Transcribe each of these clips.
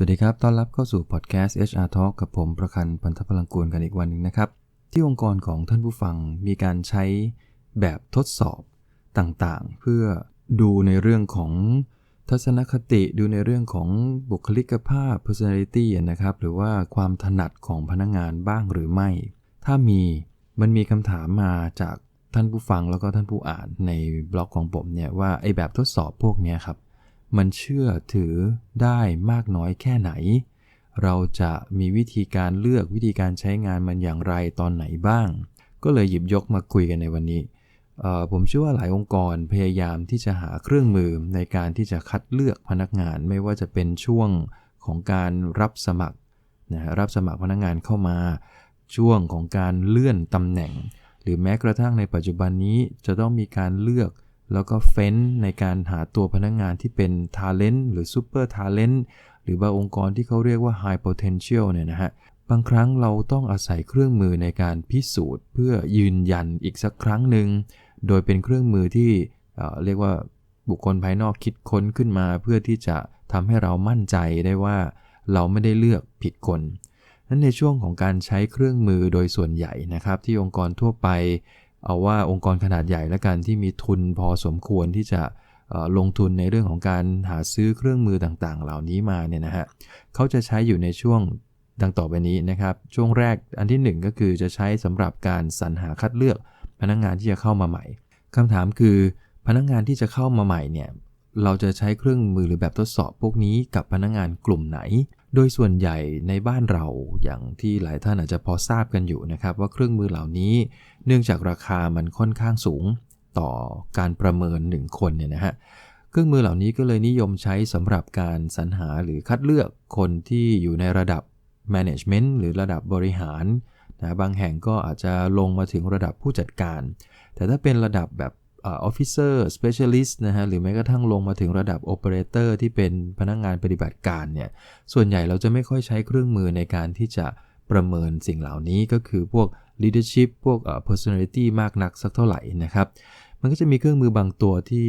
สวัสดีครับ ต้อนรับเข้าสู่พอดแคสต์ HR Talk กับผมประคันพันธพลังกูลกันอีกวันหนึ่งนะครับ ที่องค์กรของท่านผู้ฟังมีการใช้แบบทดสอบต่างๆ เพื่อดูในเรื่องของทัศนคติดูในเรื่องของบุคลิกภาพ personality นะครับ หรือว่าความถนัดของพนักงงานบ้างหรือไม่ ถ้ามีมันมีคำถามมาจากท่านผู้ฟังแล้วก็ท่านผู้อ่านในบล็อกของผมเนี่ยว่าไอแบบทดสอบพวกนี้ครับ มันเชื่อถือได้มากน้อยแค่ไหน เราจะมีวิธีการเลือกวิธีการใช้งานมันอย่างไรตอนไหนบ้าง ก็เลยหยิบยกมาคุยกันในวันนี้ ผมเชื่อว่าหลายองค์กรพยายามที่จะหาเครื่องมือในการที่จะคัดเลือกพนักงาน ไม่ว่าจะเป็นช่วงของการรับสมัครนะรับสมัครพนักงานเข้ามา ช่วงของการเลื่อนตำแหน่ง หรือแม้กระทั่งในปัจจุบันนี้จะต้องมีการเลือก แล้วก็เฟ้นในการหาตัวพนักงงานที่เป็น Talent หรือ Super Talent หรือบางองค์กรที่เขาเรียกว่า High Potential เนี่ยนะฮะบางครั้งเราต้องอาศัยเครื่องมือในการพิสูจน์ เพื่อยืนยันอีกสักครั้งหนึ่ง โดยเป็นเครื่องมือที่เรียกว่าบุคคลภายนอกคิดค้นขึ้นมา เพื่อที่จะทำให้เรามั่นใจได้ว่าเราไม่ได้เลือกผิดคนนั้นในช่วงของการใช้เครื่องมือโดยส่วนใหญ่นะครับ ที่องค์กรทั่วไป เอาว่าองค์กรขนาดใหญ่และกันที่มีทุนพอสมควรที่จะลงทุนในเรื่องของการหาซื้อเครื่องมือต่างๆ เหล่านี้มาเนี่ยนะฮะเขาจะใช้อยู่ในช่วงดังต่อไปนี้นะครับ ช่วงแรกอันที่ 1 ก็คือจะใช้สำหรับการสรรหาคัดเลือกพนักงงานที่จะเข้ามาใหม่คำถามคือพนักงงานที่จะเข้ามาใหม่เนี่ยเราจะใช้เครื่องมือหรือแบบทดสอบพวกนี้กับพนักงงานกลุ่มไหน โดยส่วนใหญ่ในบ้านเราอย่างที่หลายท่านอาจจะพอทราบกันอยู่นะครับ ว่าเครื่องมือเหล่านี้ เนื่องจากราคามันค่อนข้างสูงต่อการประเมิน 1 คนเนี่ยนะฮะเครื่องมือเหล่านี้ก็เลยนิยมใช้สำหรับการสรรหาหรือคัดเลือกคนที่อยู่ในระดับ management หรือระดับบริหารนะบางแห่งก็อาจจะลงมาถึงระดับผู้จัดการ แต่ถ้าเป็นระดับแบบออฟฟิเซอร์สเปเชียลิสต์นะฮะหรือแม้กระทั่งลงมาถึงระดับโอเปอเรเตอร์ที่เป็นพนักงงานปฏิบัติการเนี่ยส่วนใหญ่เราจะไม่ค่อยใช้เครื่องมือในการที่จะประเมินสิ่งเหล่านี้ก็คือพวก leadership พวก personality มากนักสักเท่าไหร่นะครับ มันก็จะมีเครื่องมือบางตัวที่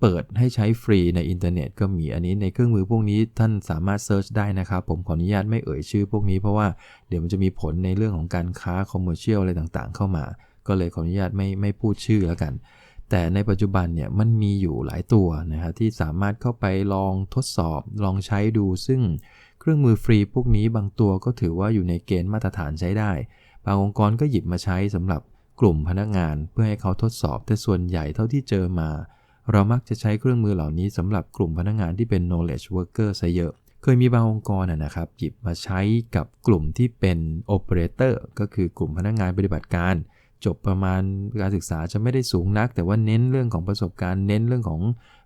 เปิดให้ใช้ฟรีในอินเทอร์เน็ตก็มีอันนี้ในเครื่องมือพวกนี้ท่านสามารถเซิร์ชได้นะครับ ผมขออนุญาตไม่เอ่ยชื่อพวกนี้เพราะว่าเดี๋ยวมันจะมีผลในเรื่องของการค้าคอมเมอร์เชียลอะไรต่างๆ เข้ามา ก็เลยขออนุญาตไม่ไม่พูดชื่อแล้วกัน แต่ในปัจจุบันเนี่ยมันมีอยู่หลายตัวนะฮะที่สามารถเข้าไปลองทดสอบลองใช้ดู ซึ่งเครื่องมือฟรีพวกนี้บางตัวก็ถือว่าอยู่ในเกณฑ์มาตรฐานใช้ได้ บางองค์กรก็หยิบมาใช้สำหรับกลุ่มพนักงานเพื่อให้เขาทดสอบ แต่ส่วนใหญ่เท่าที่เจอมา เรามักจะใช้เครื่องมือเหล่านี้สำหรับกลุ่มพนักงานที่เป็น knowledge worker ซะเยอะ เคยมีบางองค์กรนะครับ หยิบมาใช้กับกลุ่มที่เป็น operator ก็คือกลุ่มพนักงานปฏิบัติการ จบประมาณการศึกษาจะไม่ได้สูงนัก แต่ว่าเน้นเรื่องของประสบการณ์ เน้นเรื่องของ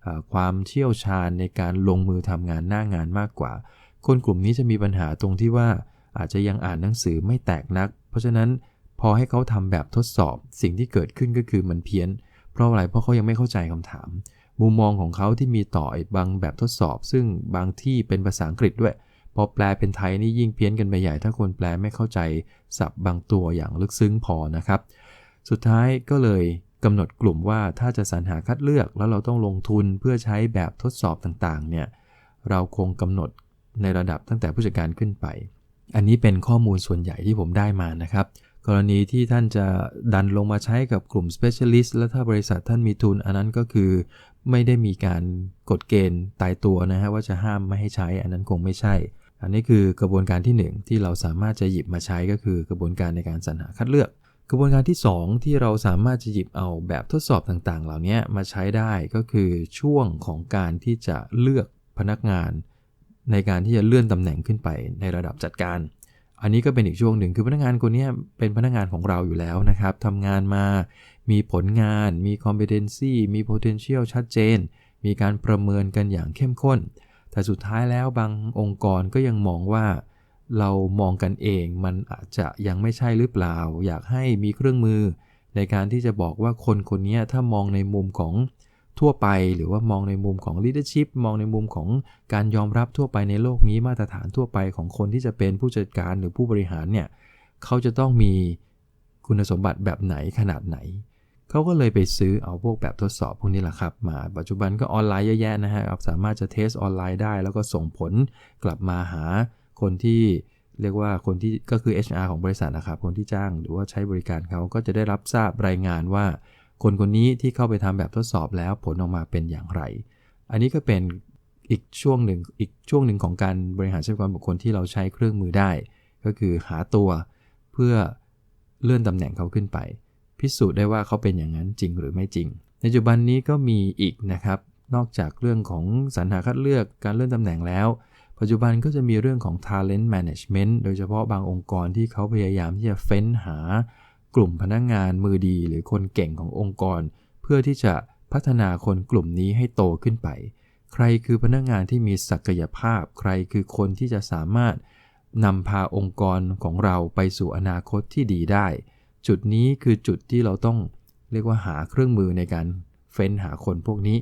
อความเชี่ยวชาญในการลงมือทำงานหน้างานมากกว่า คนกลุ่มนี้จะมีปัญหาตรงที่ว่า อาจจะยังอ่านหนังสือไม่แตกนัก เพราะฉะนั้นพอให้เขาทำแบบทดสอบ สิ่งที่เกิดขึ้นก็คือมันเพี้ยน เพราะอะไรเพราะเขายังไม่เข้าใจคำถาม มุมมองของเขาที่มีต่อบางแบบทดสอบ ซึ่งบางที่เป็นภาษาอังกฤษด้วย พอแปลเป็นไทยนี่ยิ่งเพี้ยนกันไปใหญ่ ถ้าคนแปลไม่เข้าใจศัพท์บางตัวอย่างลึกซึ้งพอนะครับ สุดท้ายก็เลยกำหนดกลุ่มว่าถ้าจะสรรหาคัดเลือกแล้วเราต้องลงทุนเพื่อใช้แบบทดสอบต่างๆเนี่ยเราคงกำหนดในระดับตั้งแต่ผู้จัดการขึ้นไป อันนี้เป็นข้อมูลส่วนใหญ่ที่ผมได้มานะครับ กรณีที่ท่านจะดันลงมาใช้กับกลุ่ม Specialist และถ้าบริษัทท่านมีทุน อันนั้นก็คือไม่ได้มีการกฎเกณฑ์ตายตัวนะฮะว่าจะห้ามไม่ให้ใช้ อันนั้นคงไม่ใช่ อันนี้คือกระบวนการที่ 1 ที่เราสามารถจะหยิบมาใช้ก็คือกระบวนการในการสรรหาคัดเลือก กระบวนการที่ 2 ที่เราสามารถจะหยิบเอาแบบทดสอบต่างๆ เหล่านี้มาใช้ได้ก็คือช่วงของการที่จะเลือกพนักงาน ในการที่จะเลื่อนตำแหน่งขึ้นไปในระดับจัดการ อันนี้ก็เป็นอีกช่วงหนึ่งคือพนักงานคนนี้เป็นพนักงานของเราอยู่แล้วนะครับทำงานมามีผลงาน มี competency มี potential ชัดเจน มีการประเมินกันอย่างเข้มข้น แต่สุดท้ายแล้วบางองค์กรก็ยังมองว่า เรามองกันเองมันอาจจะยังไม่ใช่หรือเปล่า อยากให้มีเครื่องมือ ในการที่จะบอกว่าคนคนนี้ถ้ามองในมุมของ ทั่วไป หรือว่ามองในมุมของ leadership มองในมุมของการยอมรับทั่วไปในโลกนี้มาตรฐานทั่วไปของคนที่จะเป็นผู้จัดการหรือผู้บริหารเนี่ยเขาจะต้องมีคุณสมบัติแบบไหนขนาดไหน เขาก็เลยไปซื้อเอาพวกแบบทดสอบพวกนี้แหละครับ มาปัจจุบันก็ออนไลน์เยอะแยะนะฮะสามารถจะเทสออนไลน์ได้ แล้วก็ส่งผลกลับมาหาคนที่เรียกว่าคนที่ก็คือ HR ของบริษัทนะครับ คนที่จ้างหรือว่าใช้บริการเขาก็จะได้รับทราบรายงานว่า คนคนนี้ที่เข้าไปทำแบบทดสอบแล้วผลออกมาเป็นอย่างไร อันนี้ก็เป็นอีกช่วงหนึ่งอีกช่วงหนึ่งของการบริหารทรัพยากรบุคคลที่เราใช้เครื่องมือได้ ก็คือหาตัวเพื่อเลื่อนตำแหน่งเขาขึ้นไป พิสูจน์ได้ว่าเขาเป็นอย่างนั้นจริงหรือไม่จริง ในปัจจุบันนี้ก็มีอีกนะครับ นอกจากเรื่องของสรรหาคัดเลือกการเลื่อนตำแหน่งแล้ว ปัจจุบันก็จะมีเรื่องของ talent management โดยเฉพาะบางองค์กรที่เขาพยายามที่จะเฟ้นหา กลุ่มพนักงงานมือดีหรือคนเก่งขององค์กร เพื่อที่จะพัฒนาคนกลุ่มนี้ให้โตขึ้นไป ใครคือพนักงงานที่มีศักยภาพ ใครคือคนที่จะสามารถนำพาองค์กรของเราไปสู่อนาคตที่ดีได้ จุดนี้คือจุดที่เราต้องเรียกว่าหาเครื่องมือในการเฟ้นหาคนพวกนี้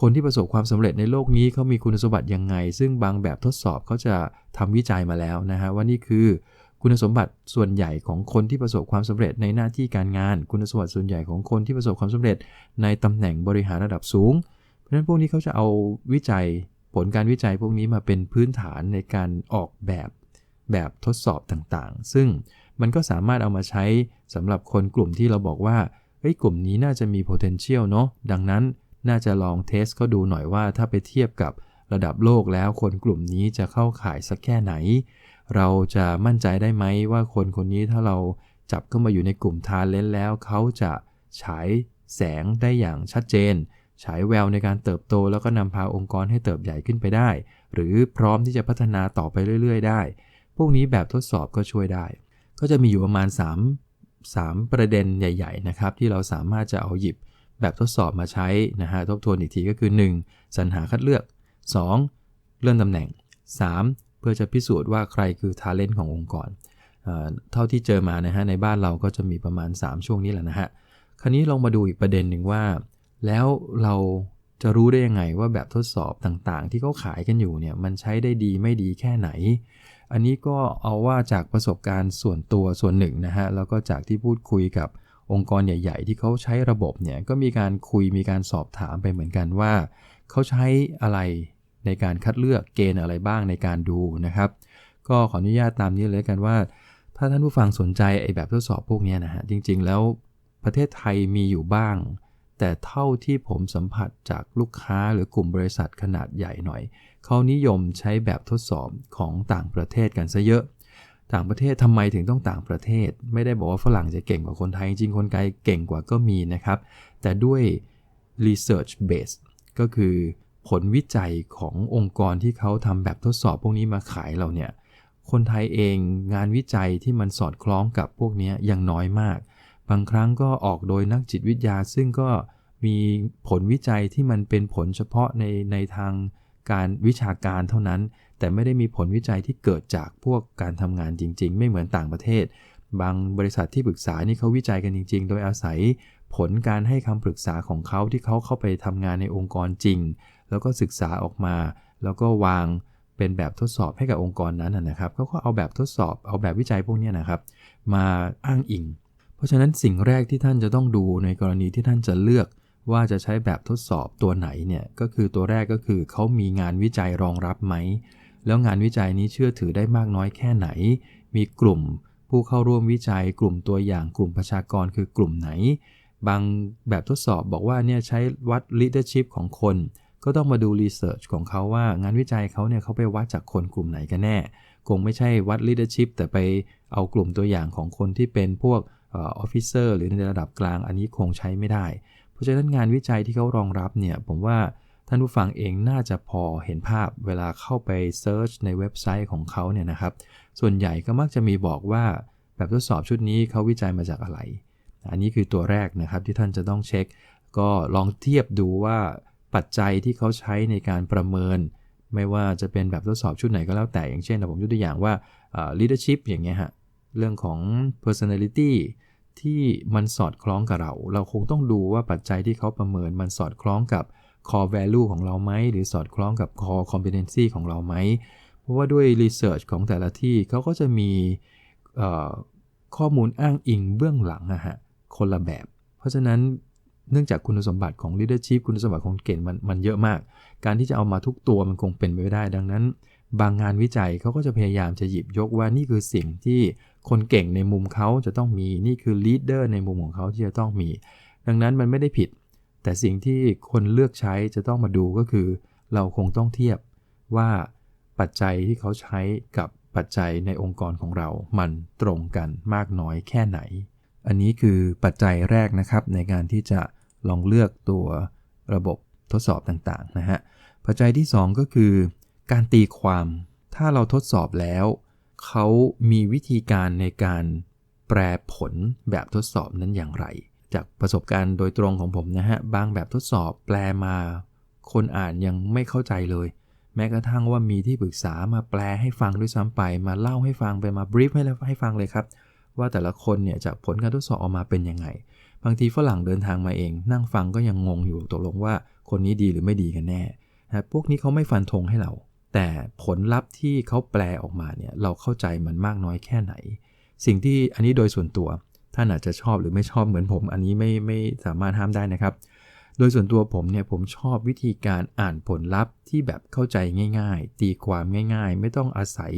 คนที่ประสบความสำเร็จในโลกนี้เขามีคุณสมบัติยังไง ซึ่งบางแบบทดสอบเขาจะทำวิจัยมาแล้วนะฮะว่านี่คือ คุณสมบัติส่วนใหญ่ของคนที่ประสบความสำเร็จในหน้าที่การงาน คุณสมบัติส่วนใหญ่ของคนที่ประสบความสำเร็จ ในตำแหน่งบริหารระดับสูง เพราะฉะนั้นพวกนี้เขาจะเอาวิจัยผลการวิจัยพวกนี้มาเป็นพื้นฐานในการออกแบบแบบทดสอบต่างๆ ซึ่งมันก็สามารถเอามาใช้สำหรับคนกลุ่มที่เราบอกว่าเฮ้ยกลุ่มนี้น่าจะมี potential เนาะดังนั้นน่าจะลองเทสก็ดูหน่อยว่าถ้าไปเทียบกับระดับโลกแล้วคนกลุ่มนี้จะเข้าข่ายสักแค่ไหน เราจะมั่นใจได้ไหมว่าคนคนนี้ถ้าเราจับเข้ามาอยู่ในกลุ่มทาเลนแล้วเขาจะฉายแสงได้อย่างชัดเจน ฉายแววในการเติบโต แล้วก็นำพาองค์กรให้เติบใหญ่ขึ้นไปได้ หรือพร้อมที่จะพัฒนาต่อไปเรื่อย ๆ ได้ พวกนี้แบบทดสอบก็ช่วยได้ ก็จะมีอยู่ประมาณ 3 3 ประเด็นใหญ่ ๆ นะครับ ที่เราสามารถจะเอาหยิบแบบทดสอบมาใช้นะฮะทบทวนอีกทีก็คือ 1. สรรหาคัดเลือก 2. เลื่อนตำแหน่ง 3. เพื่อจะพิสูจน์ว่าใครคือทาเลนต์ขององค์กร เท่าที่เจอมานะฮะในบ้านเราก็จะมีประมาณ 3 ช่วงนี้แหละนะฮะ คราวนี้ลองมาดูอีกประเด็นหนึ่งว่า แล้วเราจะรู้ได้ยังไงว่าแบบทดสอบต่างๆ ที่เขาขายกันอยู่เนี่ยมันใช้ได้ดีไม่ดีแค่ไหน อันนี้ก็เอาว่าจากประสบการณ์ส่วนตัวส่วนหนึ่งนะฮะแล้วก็จากที่พูดคุยกับองค์กรใหญ่ ๆ ที่เขาใช้ระบบเนี่ยก็มีการคุยมีการสอบถามไปเหมือนกันว่า เขาใช้อะไร ในการคัดเลือกเกณฑ์อะไรบ้างในการดูนะครับ ก็ขออนุญาตตามนี้เลยกันว่า ถ้าท่านผู้ฟังสนใจไอ้แบบทดสอบพวกนี้นะฮะจริง ๆ แล้วประเทศไทยมีอยู่บ้าง แต่เท่าที่ผมสัมผัสจากลูกค้าหรือกลุ่มบริษัทขนาดใหญ่หน่อยเขานิยมใช้แบบทดสอบของต่างประเทศกันซะเยอะต่างประเทศทำไมถึงต้องต่างประเทศ ไม่ได้บอกว่าฝรั่งจะเก่งกว่าคนไทย จริงคนไทยเก่งกว่าก็มีนะครับ แต่ด้วย research base ก็คือ ผลวิจัยขององค์กรที่เขาทำแบบทดสอบพวกนี้มาขายเราเนี่ยคนไทยเองงานวิจัยที่มันสอดคล้องกับพวกนี้ยังน้อยมาก บางครั้งก็ออกโดยนักจิตวิทยา ซึ่งก็มีผลวิจัยที่มันเป็นผลเฉพาะในในทางการวิชาการเท่านั้น แต่ไม่ได้มีผลวิจัยที่เกิดจากพวกการทำงานจริง ๆ ไม่เหมือนต่างประเทศ บางบริษัทที่ปรึกษานี่เขาวิจัยกันจริง ๆ โดยอาศัยผลการให้คำปรึกษาของเขาที่เขาเข้าไปทำงานในองค์กรจริง แล้วก็ศึกษาออกมา แล้วก็วางเป็นแบบทดสอบให้กับองค์กรนั้นนะครับเขาก็เอาแบบทดสอบเอาแบบวิจัยพวกนี้นะครับ มาอ้างอิง เพราะฉะนั้นสิ่งแรกที่ท่านจะต้องดูในกรณีที่ท่านจะเลือกว่าจะใช้แบบทดสอบตัวไหนเนี่ยก็คือตัวแรกก็คือเขามีงานวิจัยรองรับไหม แล้วงานวิจัยนี้เชื่อถือได้มากน้อยแค่ไหน มีกลุ่มผู้เข้าร่วมวิจัย กลุ่มตัวอย่างกลุ่มประชากรคือกลุ่มไหน บางแบบทดสอบบอกว่าเนี่ยใช้วัด leadership ของคน ก็ต้องมาดู research ของเขาว่างานวิจัยเขาเนี่ยเขาไปวัดจากคนกลุ่มไหนกันแน่ คงไม่ใช่วัด leadership แต่ไปเอากลุ่มตัวอย่างของคนที่เป็นพวกออฟฟิเซอร์หรือในระดับกลางอันนี้คงใช้ไม่ได้ เพราะฉะนั้นงานวิจัยที่เขารองรับเนี่ยผมว่าท่านผู้ฟังเองน่าจะพอเห็นภาพเวลาเข้าไปเซิร์ชในเว็บไซต์ของเขาเนี่ยนะครับ ส่วนใหญ่ก็มักจะมีบอกว่าแบบทดสอบชุดนี้เขาวิจัยมาจากอะไร อันนี้คือตัวแรกนะครับที่ท่านจะต้องเช็ค ก็ลองเทียบดูว่า ปัจจัยที่เขาใช้ในการประเมิน ไม่ว่าจะเป็นแบบทดสอบชุดไหนก็แล้วแต่อย่างเช่นผมยกตัวอย่างว่า leadership อย่างเงี้ยฮะเรื่องของ personality ที่มันสอดคล้องกับเรา เราคงต้องดูว่าปัจจัยที่เขาประเมิน มันสอดคล้องกับ core value ของเราไหม หรือสอดคล้องกับ core competency ของเราไหม เพราะว่าด้วย research ของแต่ละที่เขาก็จะมีข้อมูลอ้างอิงเบื้องหลังนะฮะคนละแบบ เพราะราะฉะนั้น เนื่องจากคุณสมบัติของ leadership คุณสมบัติของเก่งมันมันเยอะมาก การที่จะเอามาทุกตัวมันคงเป็นไปไม่ได้ ดังนั้น บางงานวิจัยเขาก็จะพยายามจะหยิบยกว่านี่คือสิ่งที่คนเก่งในมุมเขาจะต้องมีนี่คือ leader ในมุมของเขาที่จะต้องมี ดังนั้นมันไม่ได้ผิด แต่สิ่งที่คนเลือกใช้จะต้องมาดูก็คือ เราคงต้องเทียบว่าปัจจัยที่เขาใช้กับปัจจัยในองค์กรของเรา มันตรงกันมากน้อยแค่ไหน อันนี้คือปัจจัยแรกนะครับในการที่จะ ลองเลือกตัวระบบทดสอบต่างๆนะฮะ ปัจจัยที่ 2 ก็คือ การตีความ ถ้าเราทดสอบแล้ว เขามีวิธีการในการแปลผลแบบทดสอบนั้นอย่างไร จากประสบการณ์โดยตรงของผมนะฮะ บางแบบทดสอบแปลมา คนอ่านยังไม่เข้าใจเลย แม้กระทั่งว่ามีที่ปรึกษามาแปลให้ฟังด้วยซ้ำไป มาเล่าให้ฟังไปมาบรีฟให้ให้ฟังเลยครับ ว่าแต่ละคนเนี่ยจากผลการทดสอบออกมาเป็นยังไง บางทีฝรั่งเดินทางมาเอง นั่งฟังก็ยังงงอยู่ตกลงว่าคนนี้ดีหรือไม่ดีกันแน่นะพวกนี้เขาไม่ฟันธงให้เรา แต่ผลลัพธ์ที่เขาแปลออกมาเนี่ยเราเข้าใจมันมากน้อยแค่ไหน สิ่งที่อันนี้โดยส่วนตัวท่านอาจจะชอบหรือไม่ชอบเหมือนผม อันนี้ไม่ไม่สามารถห้ามได้นะครับ โดยส่วนตัวผมเนี่ยผมชอบวิธีการอ่านผลลัพธ์ที่แบบเข้าใจง่าย ๆ ตีความง่าย ๆ ไม่ต้องอาศัย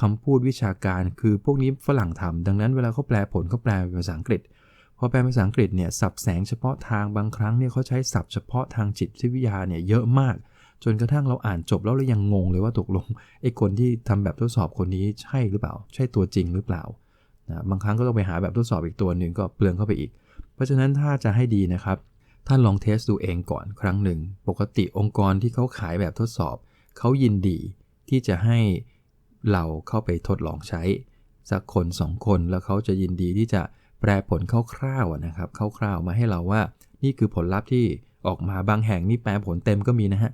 คำพูดวิชาการ คือพวกนี้ฝรั่งทำดังนั้นเวลาเขาแปลผลเขาแปลเป็นภาษาอังกฤษ พอแปลภาษาอังกฤษเนี่ยสับแสงเฉพาะทางบางครั้งเนี่ยเขาใช้สับเฉพาะทางจิตวิทยาเนี่ยเยอะมาก จนกระทั่งเราอ่านจบแล้วเรายังงงเลยว่าตกลงไอ้คนที่ทำแบบทดสอบคนนี้ใช่หรือเปล่า ใช่ตัวจริงหรือเปล่านะบางครั้งก็ต้องไปหาแบบทดสอบอีกตัวหนึ่งก็เปลืองเข้าไปอีก เพราะฉะนั้นถ้าจะให้ดีนะครับท่านลองเทสดูเองก่อนครั้งหนึ่ง ปกติองค์กรที่เขาขายแบบทดสอบ เขายินดีที่จะให้เราเข้าไปทดลองใช้ สักคน 2 คนแล้วเขาจะยินดีที่จะ แปลผลคร่าวๆนะครับคร่าวๆมาให้เราว่า นี่คือผลลัพธ์ที่ออกมาบางแห่งนี่แปลผลเต็มก็มีนะฮะ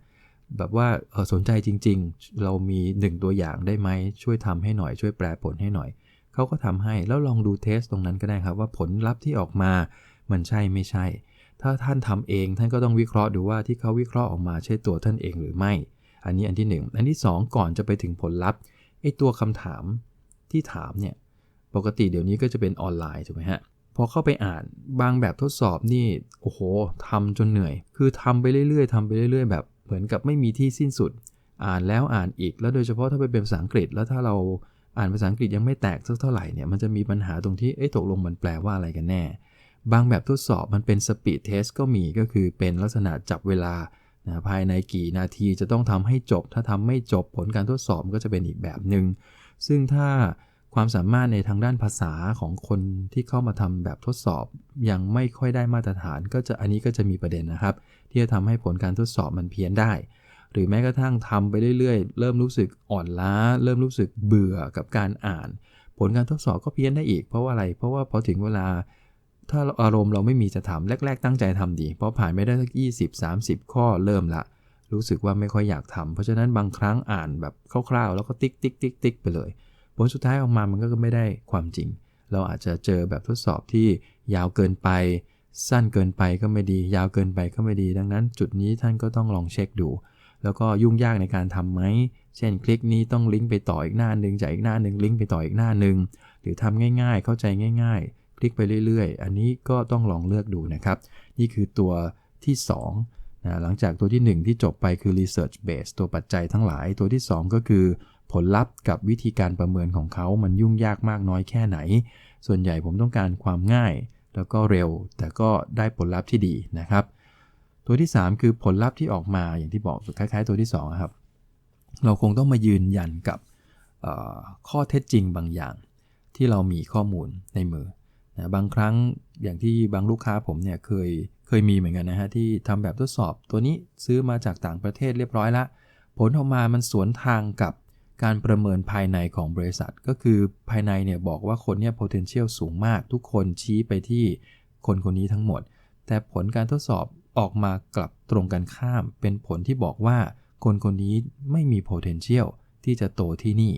แบบว่าเออสนใจจริง ๆ เรามี 1 ตัวอย่างได้ไหมช่วยทำให้หน่อยช่วยแปลผลให้หน่อยเขาก็ทำให้แล้วลองดูเทสตรงนั้นก็ได้ครับว่าผลลัพธ์ที่ออกมามันใช่ไม่ใช่ ถ้าท่านทำเองท่านก็ต้องวิเคราะห์ดูว่าที่เขาวิเคราะห์ออกมาใช่ตัวท่านเองหรือไม่ อันนี้อันที่ 1 อันที่ 2 ก่อนจะไปถึงผลลัพธ์ไอ้ตัวคำถามที่ถามเนี่ย ปกติเดี๋ยวนี้ก็จะเป็นออนไลน์ถูกไหมฮะพอเข้าไปอ่านบางแบบทดสอบนี่โอ้โหทำจนเหนื่อย คือทำไปเรื่อยๆทำไปเรื่อย ๆ แบบเหมือนกับไม่มีที่สิ้นสุด อ่านแล้วอ่านอีก แล้วโดยเฉพาะถ้าไปเป็นภาษาอังกฤษ แล้วถ้าเราอ่านภาษาอังกฤษยังไม่แตกสักเท่าไหร่เนี่ยมันจะมีปัญหาตรงที่เอ๊ะตกลงมันแปลว่าอะไรกันแน่ บางแบบทดสอบมันเป็นสปีดเทสก็มีก็คือเป็นลักษณะจับเวลานะภายในกี่นาทีจะต้องทำให้จบ ถ้าทำไม่จบผลการทดสอบก็จะเป็นอีกแบบหนึง่งซึ่งถ้า ความสามารถในทางด้านภาษาของคนที่เข้ามาทำแบบทดสอบ ยังไม่ค่อยได้มาตรฐาน ก็จะอันนี้ก็จะมีประเด็นนะครับ ที่จะทำให้ผลการทดสอบมันเพี้ยนได้ หรือแม้กระทั่งทำไปเรื่อยๆ เริ่มรู้สึกอ่อนล้า เริ่มรู้สึกเบื่อกับการอ่าน ผลการทดสอบก็เพี้ยนได้อีก เพราะว่าอะไร เพราะว่าพอถึงเวลา ถ้าอารมณ์เราไม่มีจะทำแรก ๆ ตั้งใจทำดีพอผ่านไม่ได้สัก20 30 ข้อเริ่มละรู้สึกว่าไม่ค่อยอยากทำเพราะฉะนั้นบางครั้งอ่านแบบคร่าวๆ แล้วก็ติ๊กติ๊กติ๊กติ๊กไปเลย ลสุดท้ายออกมามันก็ไม่ได้ความจริง เราอาจจะเจอแบบทดสอบที่ยาวเกินไป สั้นเกินไปก็ไม่ดี ยาวเกินไปก็ไม่ดี ดังนั้นจุดนี้ท่านก็ต้องลองเช็คดู แล้วก็ยุ่งยากในการทำไหม เช่นคลิกนี้ต้องลิงก์ไปต่ออีกหน้าหนึ่งจากอีกหน้าหนึ่งลิงก์ไปต่ออีกหน้าหนึ่งหรือทำง่าย ๆ เข้าใจง่าย ๆ คลิกไปเรื่อย ๆ อันนี้ก็ต้องลองเลือกดูนะครับ นี่คือตัวที่2นะหลังจากตัวที่ 1 ที่จบไปคือ research base ตัวปัจจัยทั้งหลายตัวที่ 2 ก็คือ ผลลัพธ์กับวิธีการประเมินของเขามันยุ่งยากมากน้อยแค่ไหน ส่วนใหญ่ผมต้องการความง่าย แล้วก็เร็ว แต่ก็ได้ผลลัพธ์ที่ดีนะครับ ตัวที่ 3 คือผลลัพธ์ที่ออกมาอย่างที่บอกคล้ายๆ ตัวที่2ครับ เราคงต้องมายืนยันกับข้อเท็จจริงบางอย่าง ที่เรามีข้อมูลในมือนะบางครั้งอย่างที่บางลูกค้าผมเนี่ยเคยเคยมีเหมือนกันนะฮะที่ทำแบบทดสอบตัวนี้ซื้อมาจากต่างประเทศเรียบร้อยละ ผลออกมามันสวนทางกับ การประเมินภายในของบริษัท ก็คือภายในเนี่ยบอกว่าคนเนี่ย potential สูงมาก ทุกคนชี้ไปที่คนคนนี้ทั้งหมด แต่ผลการทดสอบออกมากลับตรงกันข้าม เป็นผลที่บอกว่า คนคนนี้ไม่มี potential ที่จะโตที่นี่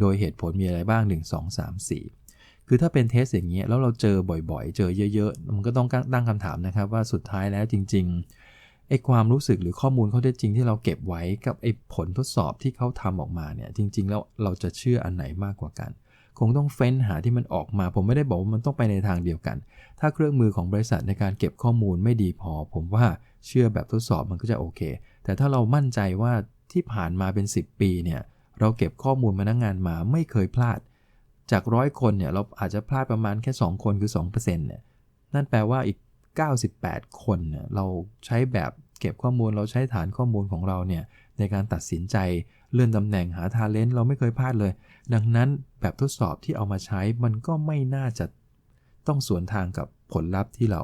โดยเหตุผลมีอะไรบ้าง 1 2 3 4 คือถ้าเป็นเทสอย่างเงี้ยแล้วเราเจอบ่อยๆ เจอเยอะๆ มันก็ต้องตั้งคำถามนะครับว่าสุดท้ายแล้วจริง ๆ ไอ้ความรู้สึกหรือข้อมูลข้อเท็จจริงที่เราเก็บไว้กับไอ้ผลทดสอบที่เขาทำออกมาเนี่ยจริง ๆ แล้วเราจะเชื่ออันไหนมากกว่ากัน คงต้องเฟ้นหาที่มันออกมา ผมไม่ได้บอกว่ามันต้องไปในทางเดียวกัน ถ้าเครื่องมือของบริษัทในการเก็บข้อมูลไม่ดีพอ ผมว่าเชื่อแบบทดสอบมันก็จะโอเค แต่ถ้าเรามั่นใจว่าที่ผ่านมาเป็น 10 ปีเนี่ยเราเก็บข้อมูลพนักงงานมาไม่เคยพลาด จากร้อยคนเนี่ยเราอาจจะพลาดประมาณแค่ 2 คนคือ2%เนี่ยนั่นแปลว่าอีก 98 คนเนี่ยเราใช้แบบเก็บข้อมูลเราใช้ฐานข้อมูลของเราเนี่ยในการตัดสินใจเลื่อนตำแหน่งหาทาเลนต์เราไม่เคยพลาดเลย ดังนั้นแบบทดสอบที่เอามาใช้มันก็ไม่น่าจะต้องสวนทางกับผลลัพธ์ที่เรา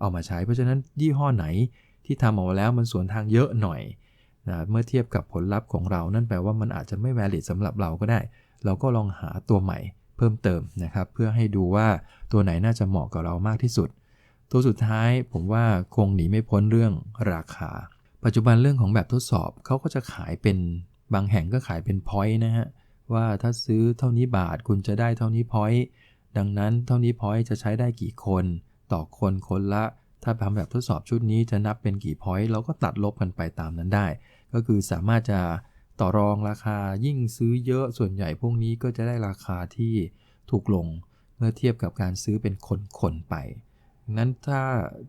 เอามาใช้ เพราะฉะนั้นยี่ห้อไหนที่ทำออกมาแล้วมันสวนทางเยอะหน่อยนะเมื่อเทียบกับผลลัพธ์ของเรา นั่นแปลว่ามันอาจจะไม่ valid สำหรับเราก็ได้ เราก็ลองหาตัวใหม่เพิ่มเติมนะครับ เพื่อให้ดูว่าตัวไหนน่าจะเหมาะกับเรามากที่สุด ตัวสุดท้ายผมว่าคงหนีไม่พ้นเรื่องราคา ปัจจุบันเรื่องของแบบทดสอบเขาก็จะขายเป็นบางแห่งก็ขายเป็น point นะฮะ ว่าถ้าซื้อเท่านี้บาทคุณจะได้เท่านี้ point ดังนั้นเท่านี้ point จะใช้ได้กี่คน ต่อคนคนละ ถ้าทำแบบทดสอบชุดนี้จะนับเป็นกี่ point เราก็ตัดลบกันไปตามนั้นได้ ก็คือสามารถจะต่อรองราคายิ่งซื้อเยอะส่วนใหญ่พวกนี้ก็จะได้ราคาที่ถูกลง เมื่อเทียบกับการซื้อเป็นคนๆไป นั้นถ้า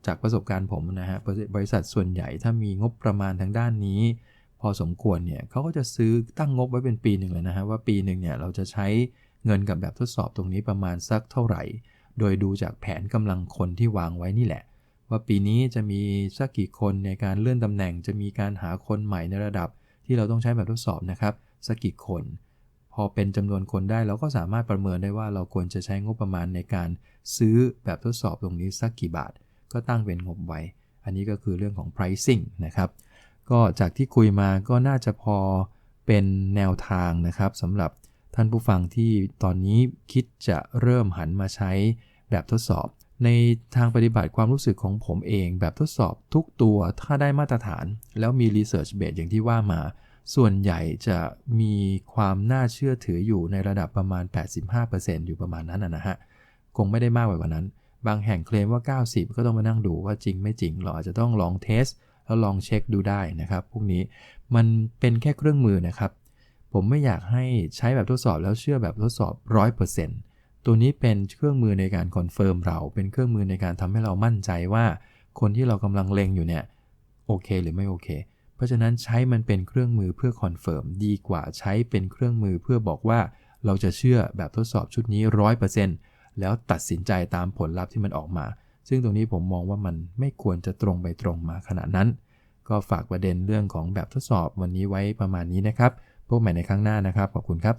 จากประสบการณ์ผมนะฮะบริษัทส่วนใหญ่ถ้ามีงบประมาณทางด้านนี้ พอสมควรเนี่ยเขาก็จะซื้อตั้งงบไว้เป็นปีหนึ่งเลยนะฮะว่าปีหนึ่งเนี่ยเราจะใช้เงินกับแบบทดสอบตรงนี้ประมาณสักเท่าไหร่ โดยดูจากแผนกำลังคนที่วางไว้นี่แหละ ว่าปีนี้จะมีสักกี่คนในการเลื่อนตำแหน่ง จะมีการหาคนใหม่ในระดับ ที่เราต้องใช้แบบทดสอบนะครับสักกี่คน พอเป็นจำนวนคนได้เราก็สามารถประเมินได้ว่าเราควรจะใช้งบประมาณในการ ซื้อแบบทดสอบตรงนี้สักกี่บาท ก็ตั้งเป็นงบไว้ อันนี้ก็คือเรื่องของ pricing นะครับ ก็จากที่คุยมาก็น่าจะพอเป็นแนวทางนะครับสำหรับท่านผู้ฟังที่ตอนนี้คิดจะเริ่มหันมาใช้แบบทดสอบ ในทางปฏิบัติความรู้สึกของผมเอง แบบทดสอบทุกตัวถ้าได้มาตรฐาน แล้วมี Research Base อย่างที่ว่ามา ส่วนใหญ่จะมีความน่าเชื่อถืออยู่ในระดับประมาณ 85%อยู่ประมาณนั้นนะฮะ คงไม่ได้มากกว่านั้น บางแห่งเคลมว่า 90 ก็ต้องมานั่งดูว่าจริงไม่จริง เราอาจจะต้องลองเทส แล้วลองเช็คดูได้นะครับ พวกนี้มันเป็นแค่เครื่องมือนะครับ ผมไม่อยากให้ใช้แบบทดสอบแล้วเชื่อแบบทดสอบ 100%ตัวนี้เป็นเครื่องมือในการคอนเฟิร์มเรา เป็นเครื่องมือในการทำให้เรามั่นใจว่า คนที่เรากำลังเล็งอยู่เนี่ยโอเคหรือไม่โอเค เพราะฉะนั้นใช้มันเป็นเครื่องมือเพื่อคอนเฟิร์มดีกว่าใช้เป็นเครื่องมือเพื่อบอกว่าเราจะเชื่อแบบทดสอบชุดนี้ 100% แล้วตัดสินใจตามผลลัพธ์ที่มันออกมา ซึ่งตรงนี้ผมมองว่ามันไม่ควรจะตรงไปตรงมาขนาดนั้น ก็ฝากประเด็นเรื่องของแบบทดสอบวันนี้ไว้ประมาณนี้นะครับ พบใหม่ในครั้งหน้านะครับ ขอบคุณครับ